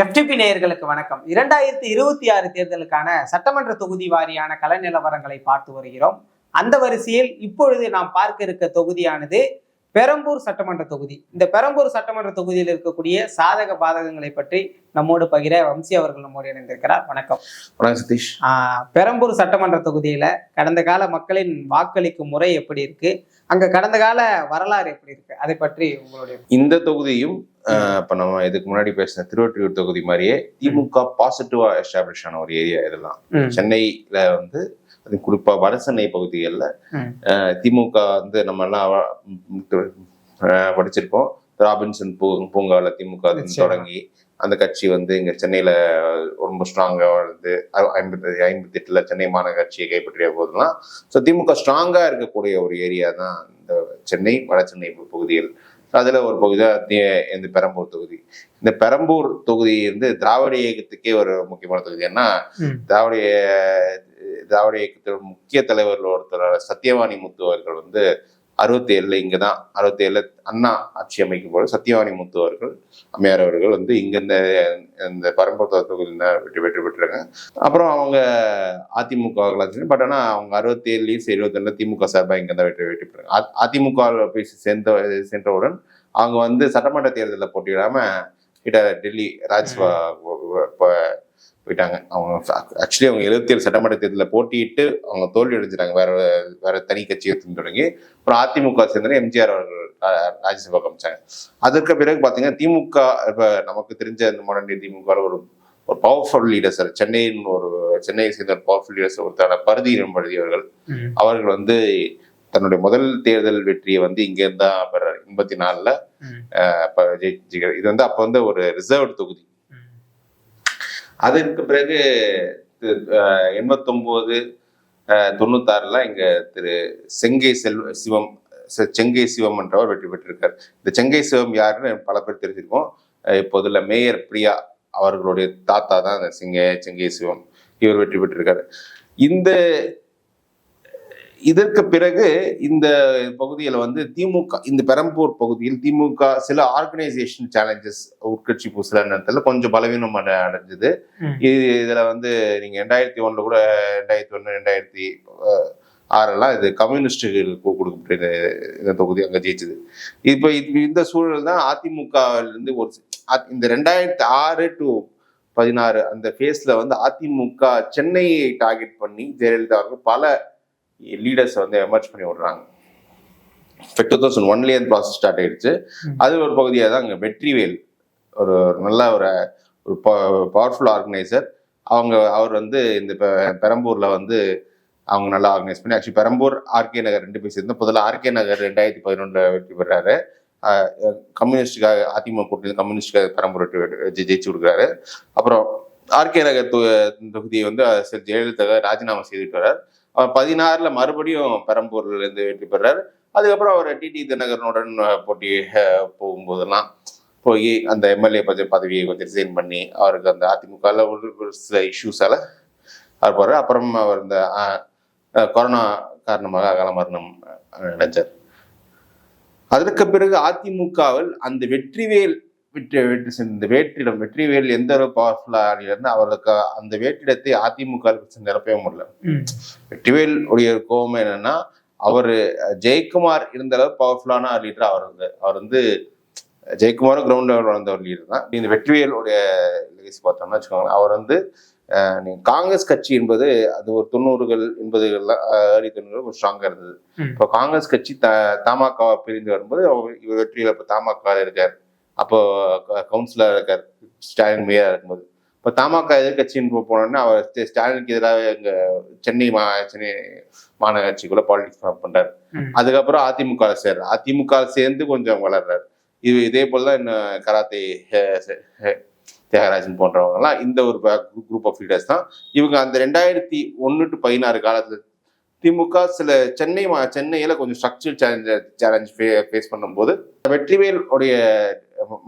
FTP நேயர்களுக்கு வணக்கம். இரண்டாயிரத்தி இருபத்தி ஆறு தேர்தலுக்கான சட்டமன்ற தொகுதி வாரியான கள நிலவரங்களை பார்த்து வருகிறோம். அந்த வரிசையில் இப்பொழுது நாம் பார்க்க இருக்க தொகுதியானது பெரம்பூர் சட்டமன்ற தொகுதி. இந்த பெரம்பூர் சட்டமன்ற தொகுதியில் இருக்கக்கூடிய சாதக பாதகங்களை பற்றி நம்மோடு பகிர வம்சி அவர்கள் நம்மோடு இணைந்திருக்கிறார். வணக்கம். வணக்கம் சதீஷ். பெரம்பூர் சட்டமன்ற தொகுதியில கடந்த கால மக்களின் வாக்களிக்கும் முறை எப்படி இருக்கு? அங்க கடந்த கால வரலாறு எப்படி இருக்கு? அதை பற்றி உங்களுடைய இந்த தொகுதியும் இப்ப நம்ம இதுக்கு முன்னாடி பேசின திருவொற்றியூர் தொகுதி மாதிரியே திமுக பாசிட்டிவா எஸ்டாப்ளிஷ் ஆன ஒரு ஏரியா இதெல்லாம் சென்னையில வந்து அது குறிப்பா வட சென்னை பகுதிகளில் திமுக வந்து நம்ம எல்லாம் வ- ம், அஹ், படிச்சிருப்போம். ராபின்சன் பூ பூங்காவில் திமுக வந்து. தொடங்கி அந்த கட்சி வந்து இங்க சென்னையில ரொம்ப ஸ்ட்ராங்கா வளர்ந்து ஐ- ஐம்பத்தி ஐம்பத்தி எட்டுல சென்னை மாநகராட்சியை கைப்பற்றிய போதெல்லாம் ஸோ திமுக ஸ்ட்ராங்கா இருக்கக்கூடிய ஒரு ஏரியா தான் இந்த சென்னை வட சென்னை பகுதிகள். அதுல ஒரு பகுதியா தி- இந்த பெரம்பூர் தொகுதி. இந்த பெரம்பூர் தொகுதி வந்து திராவிட இயக்கத்துக்கே ஒரு முக்கியமான தொகுதி. ஏன்னா திராவிட திராவிட இயக்கத்தோட முக்கிய தலைவர்கள் ஒருத்தர் சத்யவாணி முத்து அவர்கள் வந்து அறுபத்தி ஏழுல இங்கதான் அறுபத்தி ஏழுல அண்ணா ஆட்சி அமைக்கும் போது சத்யவாணி முத்து அவர்கள் அம்மையார் அவர்கள் வந்து இங்க இந்த இந்த பரம்பரை தொகுதியில் தான் வெற்றி வெற்றி பெற்றாங்க அப்புறம் அவங்க அதிமுக பட் ஆனா அவங்க அறுபத்தி ஏழுலயும் சரி இருபத்தி திமுக சார்பா இங்க தான் வெற்றி வெற்றி பெற்றாங்க அதிமுக போய் சேர்ந்த சென்றவுடன் அவங்க வந்து சட்டமன்ற தேர்தலில் போட்டியிடாம கிட்ட டெல்லி ராஜ்சபா போயிட்டாங்க. அவங்க ஆக்சுவலி அவங்க எழுபத்தி ஏழு சட்டமன்ற தேர்தலில் போட்டியிட்டு அவங்க தோல்வி அடைஞ்சிட்டாங்க. வேற வேற தனி கட்சியை தொடங்கி அப்புறம் அதிமுக சேர்ந்து எம்ஜிஆர் அவர்கள் ரா- ராஜ்யசபாக்கு அமைச்சாங்க அதற்கு பிறகு பார்த்தீங்கன்னா திமுக இப்போ நமக்கு தெரிஞ்ச இந்த மாடர்ன் திமுக ஒரு ஒரு பவர்ஃபுல் லீடர்ஸ் சென்னையின் ஒரு சென்னையை சேர்ந்த ஒரு பவர்ஃபுல் லீடர்ஸ் ஒருத்தரான பருதி பழுதி அவர்கள். அவர்கள் வந்து தன்னுடைய முதல் தேர்தல் வெற்றியை வந்து இங்க இருந்தா பெறாரு. எண்பத்தி நாலுல இது வந்து அப்ப வந்து ஒரு ரிசர்வ்டு தொகுதி. அதற்கு பிறகு எண்பத்தொம்போது தொண்ணூத்தாறுல இங்க திரு செங்கை செல்வ சிவம் செங்கை சிவம் என்றவர் வெற்றி பெற்றிருக்கார். இந்த செங்கை சிவம் யாருன்னு பல பேர் தெரிஞ்சிருக்கோம். அஹ் இப்போதுல மேயர் பிரியா அவர்களுடைய தாத்தா தான் அந்த செங்கை செங்கை சிவம். இவர் வெற்றி பெற்றிருக்காரு. இந்த இதற்கு பிறகு இந்த பகுதியில் வந்து திமுக இந்த பெரம்பூர் பகுதியில் திமுக சில ஆர்கனைசேஷன் சேலஞ்சஸ் உட்கட்சி சில நேரத்தில் கொஞ்சம் பலவீனம் அடை- அடைஞ்சது. இது இதுல வந்து நீங்க ரெண்டாயிரத்தி ஒண்ணுல கூட ரெண்டாயிரத்தி ஒண்ணு ரெண்டாயிரத்தி ஆறெல்லாம் இது கம்யூனிஸ்டுகளுக்கு கொடுக்கப்பட்ட இந்த தொகுதி அங்க ஜெயிச்சது இப்போ இந்த சூழல் தான் அதிமுக இருந்து ஒரு இந்த ரெண்டாயிரத்தி ஆறு டு பதினாறு அந்த ஃபேஸ்ல வந்து அதிமுக சென்னையை டார்கெட் பண்ணி ஜெயலலிதா அவர்கள் பல லீடர்ஸ் வந்து எமர்ஜ் பண்ணி விடுறாங்க. டூ தௌசண்ட் ஒன்லேயே அந்த ப்ராசஸ் ஸ்டார்ட் ஆயிடுச்சு. அது ஒரு பகுதியாக தான் அங்கே வெற்றிவேல் ஒரு நல்ல ஒரு ஒரு பவர்ஃபுல் ஆர்கனைசர் அவங்க அவர் வந்து இந்த பெரம்பூர்ல வந்து அவங்க நல்லா ஆர்கனைஸ் பண்ணி ஆக்சுவலி பெரம்பூர் ஆர்கே நகர் ரெண்டு பேர் சேர்ந்து முதல்ல ஆர்கே நகர் ரெண்டாயிரத்தி பதினொன்றுல வெற்றி பெறாரு. கம்யூனிஸ்டுக்காக அதிமுக கூட்டணி கம்யூனிஸ்டுக்காக பெரம்பூர் வெற்றி ஜெயிச்சு கொடுக்குறாரு அப்புறம் ஆர்கே நகர் தொகுதியை வந்து ஜெயலலிதா ராஜினாமா செய்துட்டு வர்றார். பதினாறுல மறுபடியும் பெரம்பூர்லேருந்து வெற்றி பெறார். அதுக்கப்புறம் அவர் டிடி தினகரனுடன் போட்டி போகும்போதெல்லாம் போய் அந்த எம்எல்ஏ பதவி பதவியை கொஞ்சம் ரிசைன் பண்ணி அவருக்கு அந்த அதிமுகவில் ஒரு சில இஷ்யூஸால் அவர் போகிறார் அப்புறம் அவர் இந்த கொரோனா காரணமாக அகல மரணம் அடைஞ்சார். அதற்கு பிறகு அதிமுகவில் அந்த வெற்றிவேல் வெற்றி வெற்றி இந்த வேற்றிடம் வெற்றிவேல் எந்த ஒரு பவர்ஃபுல்லாக இருந்து அவருக்கு அந்த வேற்றிடத்தை அதிமுக நிரப்பவே முடியல. வெற்றிவேல் உடைய கோபம் என்னன்னா அவர் ஜெயக்குமார் இருந்த அளவு பவர்ஃபுல்லான லீடர் அவர் வந்து. அவர் வந்து ஜெயக்குமாரும் கிரவுண்ட் லெவலில் வளர்ந்த ஒரு லீடர் தான். இந்த வெற்றிவேலுடைய லெகசி பார்த்தோம்னா வச்சுக்கோங்களேன் அவர் வந்து அஹ், நீங்க காங்கிரஸ் கட்சி என்பது அது ஒரு தொண்ணூறுகள் எண்பதுகள்ல ஏர்லி தொண்ணூறுகள் ஒரு ஸ்ட்ராங்கா இருந்தது. இப்போ காங்கிரஸ் கட்சி த தமாக பிரிந்து வரும்போது இவர் வெற்றியில இப்போ தமாக இருக்கார். அப்போ கவுன்சிலர் இருக்கார். ஸ்டாலின் மேயரா இருக்கும்போது. இப்போ தமாக எதிர்கட்சின்னு போ- போனோடனே அவர் ஸ்ட- ஸ்டாலினுக்கு எதிராக எங்க சென்னை மா சென்னை மாநகராட்சிக்குள்ள பாலிடிக்ஸ் பண்றாரு. அதுக்கப்புறம் அதிமுக சேர்றாரு. அதிமுக சேர்ந்து கொஞ்சம் வளர்றாரு. இது இதே போல தான் இன்னும் கராத்தே தியாகராஜன் போன்றவங்க எல்லாம் இந்த ஒரு குரூப் ஆஃப் லீடர்ஸ் தான். இவங்க அந்த ரெண்டாயிரத்தி ஒன்னு டு பதினாறு காலத்துல திமுக சில சென்னை சென்னையில கொஞ்சம் ஸ்ட்ரக்சர் சேலஞ்ச் சேலஞ்ச் ஃபேஸ் பண்ணும்போது வெற்றிவேல் உடைய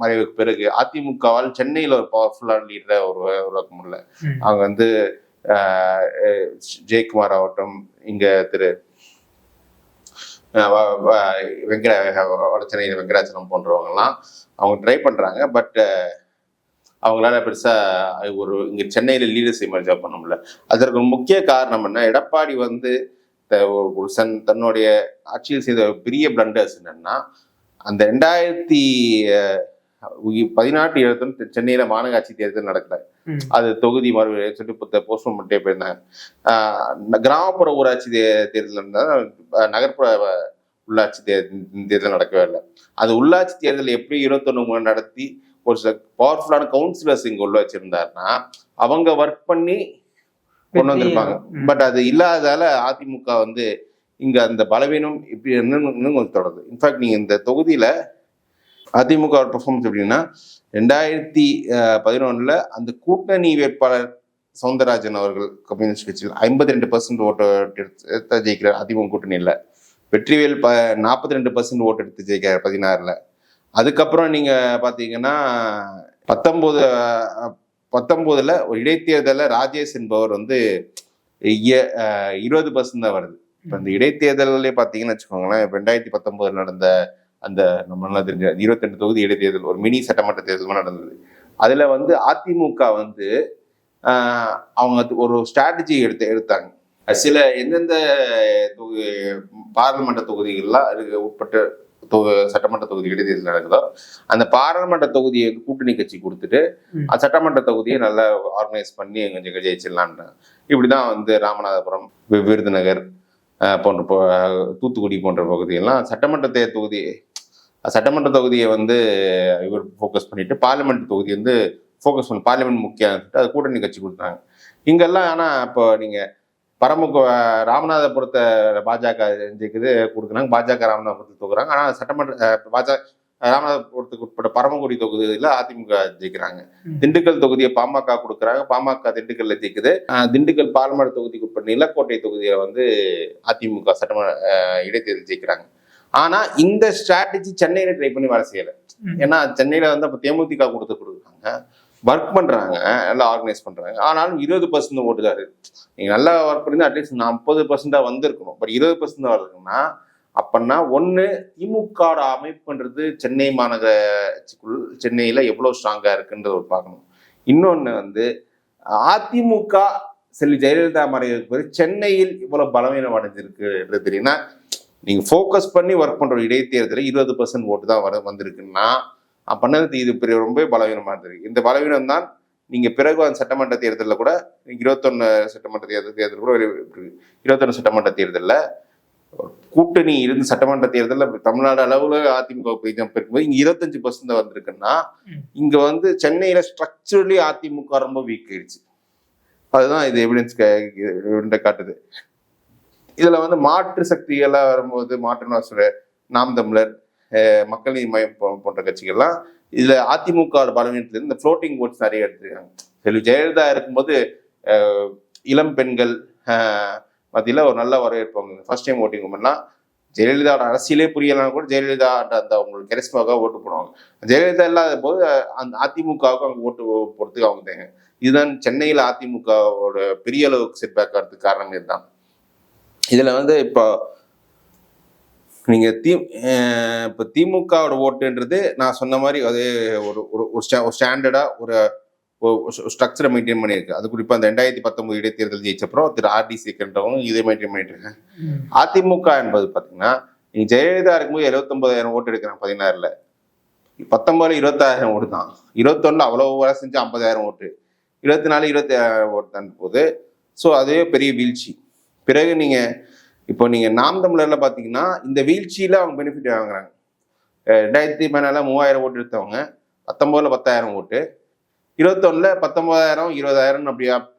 மறைவுக்கு பிறகு அதிமுகவால் சென்னையில ஒரு பவர்ஃபுல்லான லீடரை ஒரு உருவாக்க முடியல. அவங்க வந்து ஜெயக்குமார் ஆகட்டும் இங்க திரு வெங்கட வடச்சென்னை வெங்கடாச்சலம் போன்றவங்கலாம் அவங்க ட்ரை பண்றாங்க. பட் அவங்களால பெருசா ஒரு இங்க சென்னையில லீடர்ஸ் எமர்ஜ் பண்ண முடியல. அதற்கு முக்கிய காரணம் என்ன? எடப்பாடி வந்து த- ஒரு சன் தன்னுடைய ஆட்சியில் செய்த பெரிய பிளண்டர்ஸ் என்னன்னா அந்த ரெண்டாயிரத்தி பதினாட்டு இருபத்தி சென்னையில மாநகராட்சி தேர்தல் நடக்கல. அது தொகுதி மறு சொல்லி புத்த போஸ்ட்போன் பண்ணிட்டே போயிருந்தாங்க கிராமப்புற ஊராட்சி தேர்தல் இருந்தால் நகர்ப்புற உள்ளாட்சி தேர்தல் நடக்கவே இல்லை. அது உள்ளாட்சி தேர்தல் எப்படி இருபத்தொன்னு நடத்தி ஒரு சில பவர்ஃபுல்லான கவுன்சிலர்ஸ் இங்க உள்ள வச்சிருந்தாருன்னா அவங்க ஒர்க் பண்ணி கொண்டு வந்திருப்பாங்க. பட் அது இல்லாததால அதிமுக வந்து இங்கே அந்த பலவீனம் இப்படி இன்னும் இன்னும் கொஞ்சம் தொடருது. இன்ஃபேக்ட் நீங்கள் இந்த தொகுதியில் அதிமுக பெர்ஃபார்மன்ஸ் எப்படின்னா ரெண்டாயிரத்தி பதினொன்றில் அந்த கூட்டணி வேட்பாளர் சவுந்தரராஜன் அவர்கள் கம்யூனிஸ்ட் கட்சியில் ஐம்பத்தி ரெண்டு பர்சன்ட் ஓட்டு எடுத்து ஜெயிக்கிறார் அதிமுக கூட்டணியில். வெற்றிவேல் ப நாற்பத்தி ரெண்டு பர்சன்ட் ஓட்டு எடுத்து ஜெயிக்கிறார் பதினாறில். அதுக்கப்புறம் நீங்கள் பார்த்தீங்கன்னா பத்தொம்போது பத்தொம்போதில் ஒரு இடைத்தேர்தலில் ராஜேஷ் என்பவர் வந்து இருபது பர்சன்ட் தான் வருது. இப்போ இந்த இடைத்தேர்தலே பார்த்தீங்கன்னு வச்சுக்கோங்களேன் ரெண்டாயிரத்தி பத்தொன்பதுல நடந்த அந்த நம்ம நல்லா தெரிஞ்ச இருபத்தெண்டு தொகுதி இடைத்தேர்தல் ஒரு மினி சட்டமன்ற தேர்தல் நடந்தது. அதுல வந்து அதிமுக வந்து அவங்க ஒரு ஸ்ட்ராட்டஜி எடுத்து எடுத்தாங்க. சில எந்தெந்த தொகுதி பாராளுமன்ற தொகுதிகள்லாம் அதுக்கு உட்பட்ட தொகு சட்டமன்ற தொகுதி இடைத்தேர்தல் நடக்குதோ அந்த பாராளுமன்ற தொகுதியை கூட்டணி கட்சி கொடுத்துட்டு. அந்த சட்டமன்ற தொகுதியை நல்லா ஆர்கனைஸ் பண்ணி கொஞ்சம் ஜெயிச்சிடலான்னு இப்படிதான் வந்து ராமநாதபுரம் விருதுநகர் போன்ற தூத்துக்குடி போன்ற பகுதியெல்லாம் சட்டமன்ற தே தொகுதி சட்டமன்ற தொகுதியை வந்து இவர் ஃபோக்கஸ் பண்ணிட்டு பார்லிமெண்ட் தொகுதி வந்து ஃபோக்கஸ் பண்ணி பார்லிமெண்ட் முக்கியம் அது கூட்டணி கட்சி கொடுத்தாங்க. இங்கெல்லாம் ஆனால் இப்போ நீங்கள் பரமுக ராமநாதபுரத்தை பாஜக ஜெயிக்குது கொடுக்குறாங்க. பாஜக ராமநாதபுரத்தை தூக்குறாங்க. ஆனால் சட்டமன்ற பாஜக ராமநாதபுரத்துக்கு உட்பட்ட பரமக்குடி தொகுதியில அதிமுக ஜெயிக்கிறாங்க. திண்டுக்கல் தொகுதியை பாமக கொடுக்குறாங்க. பாமக திண்டுக்கல்ல ஜெயிக்குது. திண்டுக்கல் பாராளுமன்ற தொகுதிக்கு உட்பட்ட நிலக்கோட்டை தொகுதியில வந்து அதிமுக சட்டமன்ற இடைத்தேர்தல் ஜெயிக்கிறாங்க. ஆனா இந்த ஸ்ட்ராட்டஜி சென்னையில ட்ரை பண்ணி வேலை செய்யல. ஏன்னா சென்னையில வந்து அப்ப தேமுதிக கொடுத்து கொடுக்குறாங்க. ஒர்க் பண்றாங்க. நல்லா ஆர்கனைஸ் பண்றாங்க. ஆனாலும் இருபது பர்சன்ட் ஓட்டு தான் இருக்கு நீங்க நல்லா ஒர்க் பண்ணி அட்லீஸ்ட் நாற்பது பர்சன்டா வந்திருக்கணும். பட் இருபது பர்சன்ட் தான் வருதுன்னா அப்படின்னா ஒன்று திமுக அமைப்புன்றது சென்னை மாநகராட்சிக்குள் சென்னையில் எவ்வளோ ஸ்ட்ராங்காக இருக்குன்றது ஒரு பார்க்கணும். இன்னொன்று வந்து அதிமுக செல்வி ஜெயலலிதா மறைவுக்கு பிறகு சென்னையில் இவ்வளோ பலவீனம் அடைஞ்சிருக்குன்றது தெரியும்னா நீங்கள் ஃபோக்கஸ் பண்ணி ஒர்க் பண்ணுற ஒரு இடைத்தேர்தலில் இருபது பர்சன்ட் ஓட்டு தான் வர வந்திருக்குன்னா பண்ணது இது பெரிய ரொம்ப பலவீனமாக இருந்திருக்கு. இந்த பலவீனம் தான் நீங்கள் பிறகு அந்த சட்டமன்ற தேர்தலில் கூட இருபத்தொன்று சட்டமன்ற தேர்தல் தேர்தல் கூட இருபத்தொன்று சட்டமன்ற தேர்தலில் கூட்டணி இருந்து சட்டமன்ற தேர்தலில் தமிழ்நாடு அளவுல அதிமுக இருக்கும்போது இங்க இருபத்தஞ்சு பர்சன்ட் வந்திருக்குன்னா. இங்க வந்து சென்னையில ஸ்ட்ரக்சரலி அதிமுக ரொம்ப வீக் ஆயிடுச்சு. அதுதான் இது எவிடன்ஸ் காட்டுது. இதுல வந்து மாற்று சக்திகள்லாம் வரும்போது மாற்று நாம் தமிழர் அஹ் மக்கள் நீதி மையம் போன்ற கட்சிகள்லாம் இதுல அதிமுக வோட பலவீனத்துல இருந்து இந்த ஃப்ளோட்டிங் ஓட்ஸ் நிறைய எடுத்திருக்காங்க. செல்வி ஜெயலலிதா இருக்கும்போது அஹ், இளம் பெண்கள் மத்தியில் ஒரு நல்ல வரவேற்பாங்க ஃபர்ஸ்ட் டைம் ஓட்டிங் உமன்லாம் ஜெயலலிதாவோட அரசியலே புரியலாம் கூட ஜெயலலிதா அந்த அவங்களுக்கு கெரிஸ்மாவுக்காக ஓட்டு போடுவாங்க. ஜெயலலிதா இல்லாத போது அந்த அதிமுகவுக்கு அவங்க ஓட்டு போடுறதுக்கு அவங்க தேங்க. இதுதான் சென்னையில் அதிமுகவோட பெரிய அளவுக்கு செட்பேக் ஆகிறதுக்கு காரணம் இதுதான். இதில் வந்து இப்போ நீங்கள் தி இப்போ திமுகவோட ஓட்டுன்றது நான் சொன்ன மாதிரி அது ஒரு ஒரு ஒரு ஸ்டா- ஒரு ஒரு ஸ்ட்ரக்சரை மெயின்டைன் பண்ணியிருக்கு. அது குறிப்பா அந்த ரெண்டாயிரத்தி பத்தொன்பது இடைத்தேர்தல் ஜெயிச்சப்பறம் திரு ஆர்டி சேகண்டவும் இதே மெயின்டைன் பண்ணிட்டு இருக்காங்க. அதிமுக என்பது பாத்தீங்கன்னா நீங்க ஜெயலலிதா இருக்கும்போது எழுபத்தொன்பதாயிரம் ஓட்டு எடுக்கிறாங்க பதினாறுல. பத்தொன்பதுல இருபத்தாயிரம் ஓட்டு தான். இருபத்தொன்னுல அவ்வளவு வேலை செஞ்சு ஐம்பதாயிரம் ஓட்டு. இருபத்தி நாலு இருபத்தி ஆயிரம் ஓட்டு தான் போகுது. ஸோ அதுவே பெரிய வீழ்ச்சி. பிறகு நீங்க இப்போ நீங்க நாம் தமிழர்ல பாத்தீங்கன்னா இந்த வீழ்ச்சியில அவங்க பெனிஃபிட் வாங்குறாங்க. ரெண்டாயிரத்தி பதினால மூவாயிரம் ஓட்டு எடுத்தவங்க பத்தொன்பதுல பத்தாயிரம் ஓட்டு. இருபத்தொன்னுல பத்தொன்பதாயிரம் இருபதாயிரம் அப்படியா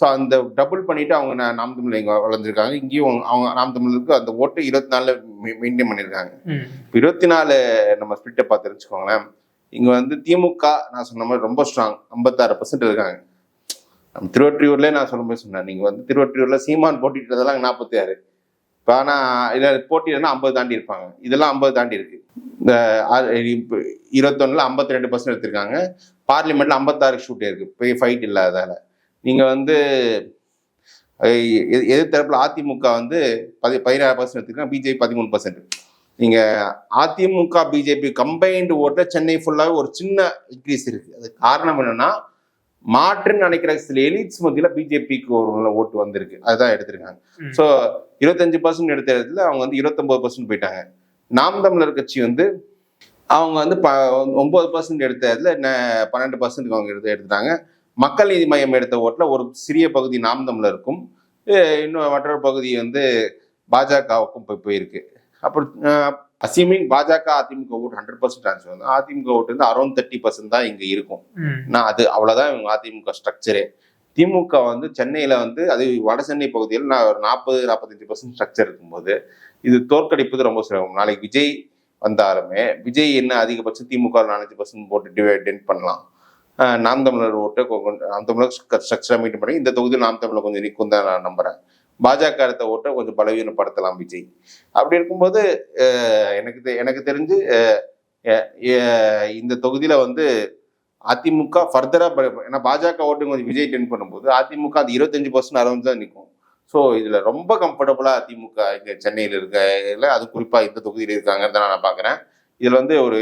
ஸோ அந்த டபுள் பண்ணிட்டு அவங்க நாம் தமிழ் இங்க வளர்ந்துருக்காங்க. இங்கேயும் அவங்க- நாம் தமிழுக்கு அந்த ஓட்டு இருபத்தி நாலுல மெயின்டைன் பண்ணியிருக்காங்க. இப்ப இருபத்தி நாலு நம்ம ஸ்பிரிட்டை பார்த்து தெரிஞ்சுக்கோங்களேன். இங்க வந்து திமுக நான் சொன்ன மாதிரி ரொம்ப ஸ்ட்ராங் ஐம்பத்தாறு பர்சன்ட் இருக்காங்க. நம்ம திருவொற்றியூர்ல நான் சொல்ல போய் சொன்னேன். நீங்க வந்து திருவொற்றியூர்ல சீமான் போட்டிட்டதெல்லாம் நாற்பத்தி ஆறு இப்போ ஆனா இதுல போட்டியிலன்னா ஐம்பது தாண்டி இருப்பாங்க. இதெல்லாம் ஐம்பது தாண்டி இருக்கு. இந்த இருபத்தொன்னுல ஐம்பத்தி ரெண்டு பர்சன்ட் எடுத்திருக்காங்க. பார்லிமெண்ட்ல ஐம்பத்தாறு ஷூட் இருக்கு. பெரிய ஃபைட் இல்லாததால நீங்க வந்து அஹ் எ- எதிர் தரப்புல அதிமுக வந்து பதி பதினாறு பர்சன்ட் எடுத்திருக்காங்க பிஜேபி பதிமூணு பர்சன்ட் நீங்க அதிமுக பிஜேபி கம்பைன்டு ஓட்ட சென்னை ஃபுல்லாவே ஒரு சின்ன இன்க்ரீஸ் இருக்கு. அது காரணம் என்னன்னா மாற்றுன்னு நினைக்கிற சில எலிட்ஸ் மத்தியில பிஜேபிக்கு ஒரு நல்ல ஓட்டு வந்திருக்கு. அதுதான் எடுத்திருக்காங்க. ஸோ இருபத்தஞ்சு பர்சன்ட் எடுத்த இடத்துல அவங்க வந்து இருபத்தொன்பது பர்சன்ட் போயிட்டாங்க. நாம் தமிழர் கட்சி வந்து அவங்க வந்து ப ஒன்பது பர்சன்ட் எடுத்த இடத்துல என்ன பன்னெண்டு பர்சன்ட் அவங்க எடுத்து எடுத்துட்டாங்க. மக்கள் நீதி மையம் எடுத்த ஓட்டுல ஒரு சிறிய பகுதி நாம் தமிழருக்கும் அஹ் இன்னும் மற்றொரு பகுதி வந்து பாஜகவுக்கும் போய் போயிருக்கு. அப்புறம் அசியூமிங் பாஜக அதிமுக ஓட்டு ஹண்ட்ரட் பர்சன்ட் ட்ரான்ஸ்ஃபர் வந்து அதிமுக ஓட்டு வந்து அரௌண்ட் தேர்ட்டி பர்சன்ட் தான் இங்க இருக்கும். நான் அது அவ்வளவுதான் இவங்க அதிமுக ஸ்ட்ரக்சரே திமுக வந்து சென்னையில வந்து அது வட சென்னை பகுதியில் நான் ஒரு நாற்பது நாற்பத்தஞ்சு பர்சன்ட் ஸ்ட்ரக்சர் இருக்கும்போது இது தோற்கடிப்பது ரொம்ப சிரமம். நாளைக்கு விஜய் வந்தாலுமே விஜய் என்ன அதிகபட்சம் திமுக நாலஞ்சு பர்சன்ட் போட்டு டிவைடென்ட் பண்ணலாம். நாம் தமிழர் ஓட்டு நாம் தமிழர் ஸ்ட்ரக்சராக மீட் பண்ணி இந்த தொகுதியில் நாம் தமிழர் கொஞ்சம் நிற்கும் தான் நான் நம்புகிறேன் பாஜக அடுத்த ஓட்டை கொஞ்சம் பலவீனப்படுத்தலாம் விஜய். அப்படி இருக்கும்போது எனக்கு தெ- எனக்கு தெரிஞ்சு இந்த தொகுதியில் வந்து அதிமுக ஃபர்தராக ஏன்னா பாஜக ஓட்டு கொஞ்சம் விஜய் டென் பண்ணும்போது அதிமுக அது இருபத்தஞ்சு பர்சன்ட் அரௌண்ட் தான் நிற்கும் ஸோ இதுல ரொம்ப கம்ஃபர்டபுளா அதிமுக இங்க சென்னையில் இருக்க இதுல அது குறிப்பா இந்த தொகுதியில் இருக்காங்கன்னு நான் பாக்குறேன். இதுல வந்து ஒரு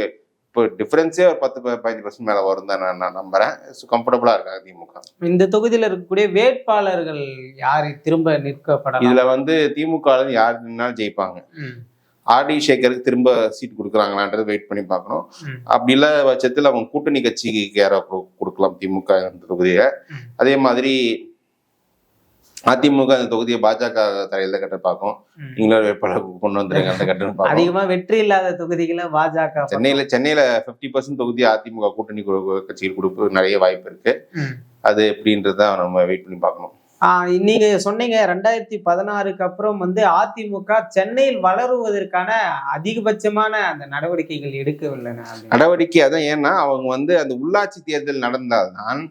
இப்போ டிஃபரன்ஸே ஒரு பத்து பதினஞ்சு பர்சன்ட் மேல வரும் தான் நான் நான் நம்புறேன். ஸோ கம்ஃபர்டபுளா இருக்காங்க திமுக இந்த தொகுதியில இருக்கக்கூடிய வேட்பாளர்கள் யாரு? திரும்ப நிற்கப்படலாம். இதுல வந்து திமுக யார் நின்னாலும் ஜெயிப்பாங்க. ஆர்டி சேகருக்கு திரும்ப சீட் கொடுக்குறாங்களான்றது வெயிட் பண்ணி பார்க்கணும். அப்படி இல்லாத பட்சத்தில் அவங்க கூட்டணி கட்சிக்கு கொடு- கொடுக்கலாம் திமுக தொகுதியை. அதே மாதிரி அதிமுக அந்த தொகுதியை பாஜக தலையில கட்ட பார்க்கும். நீங்களும் வேட்பாளர் கொண்டு வந்துருங்க அந்த பார்க்கும் அதிகமா வெற்றி இல்லாத தொகுதிகளை பாஜக சென்னையில சென்னையில 50% பர்சன்ட் தொகுதி அதிமுக கூட்டணி கட்சியில் கொடுப்பு நிறைய வாய்ப்பு இருக்கு. அது எப்படின்றத நம்ம வெயிட் பண்ணி பார்க்கணும் நீங்க சொன்னீங்க ரெண்டாயிரத்தி பதினாறுக்கு அப்புறம் வந்து அதிமுக சென்னையில் வளருவதற்கான அதிகபட்சமான அந்த நடவடிக்கைகள் அப்படின்னு. நடவடிக்கை அதான் ஏன்னா அவங்க வந்து அந்த உள்ளாட்சி தேர்தல் நடந்தால்தான்.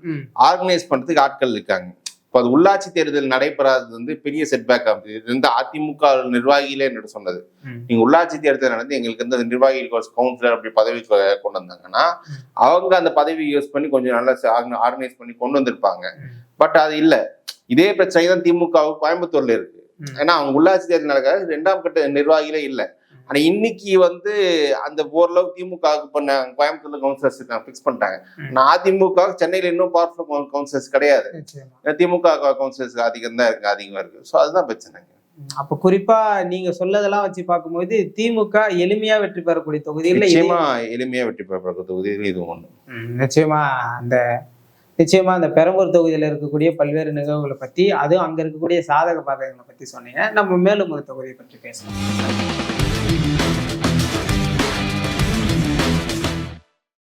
ஆர்கனைஸ் பண்றதுக்கு ஆட்கள் இருக்காங்க இப்போ அது உள்ளாட்சி தேர்தல் நடைபெறாதது வந்து பெரிய செட்பேக் ஆகுது இது வந்து அதிமுக நிர்வாகிகளே என்னோட சொன்னது. நீங்க உள்ளாட்சி தேர்தல் நடந்து எங்களுக்கு வந்து அந்த நிர்வாகிகள் கவுன்சிலர் அப்படி பதவி கொண்டு வந்தாங்கன்னா. அவங்க அந்த பதவி யூஸ் பண்ணி கொஞ்சம் நல்லா ஆர்கனைஸ் பண்ணி கொண்டு வந்திருப்பாங்க. பட் அது இல்ல இதே பிரச்சனை தான் திமுகவுக்கு கோயம்புத்தூர்ல இருக்கு. ஏன்னா அவங்க உள்ளாட்சி தேர்தல் நடக்காது ரெண்டாம் கட்ட நிர்வாகிகளே இல்ல ஆனா இன்னைக்கு வந்து அந்த ஓரளவு திமுகவுக்கு பண்ண கோயம்புத்தூர்ல கவுன்சிலர்ஸ் ஃபிக்ஸ் பண்ணிட்டாங்க. ம். நான் அதிமுக சென்னையில இன்னும் பவர்ஃபுல் கவுன்சிலர்ஸ் கிடையாது. திமுக கவுன்சிலர்ஸ் அதிகம் தான் இருக்கு அதிகமா இருக்கு. ஸோ அதுதான் பிரச்சனை ம். அப்ப குறிப்பா நீங்க சொல்லதெல்லாம் வச்சு பார்க்கும்போது திமுக எளிமையா வெற்றி பெறக்கூடிய தொகுதியில் நிச்சயமா எளிமையா வெற்றி பெற தொகுதி இது ஒண்ணு. நிச்சயமா அந்த நிச்சயமா அந்த பெரம்பூர் தொகுதியில இருக்கக்கூடிய பல்வேறு நிகழ்வுகளை பத்தி அதுவும் அங்க இருக்கக்கூடிய சாதக பாதகங்களை பத்தி சொன்னீங்க. நம்ம மேலும் ஒரு தொகுதியை பற்றி பேசலாம்.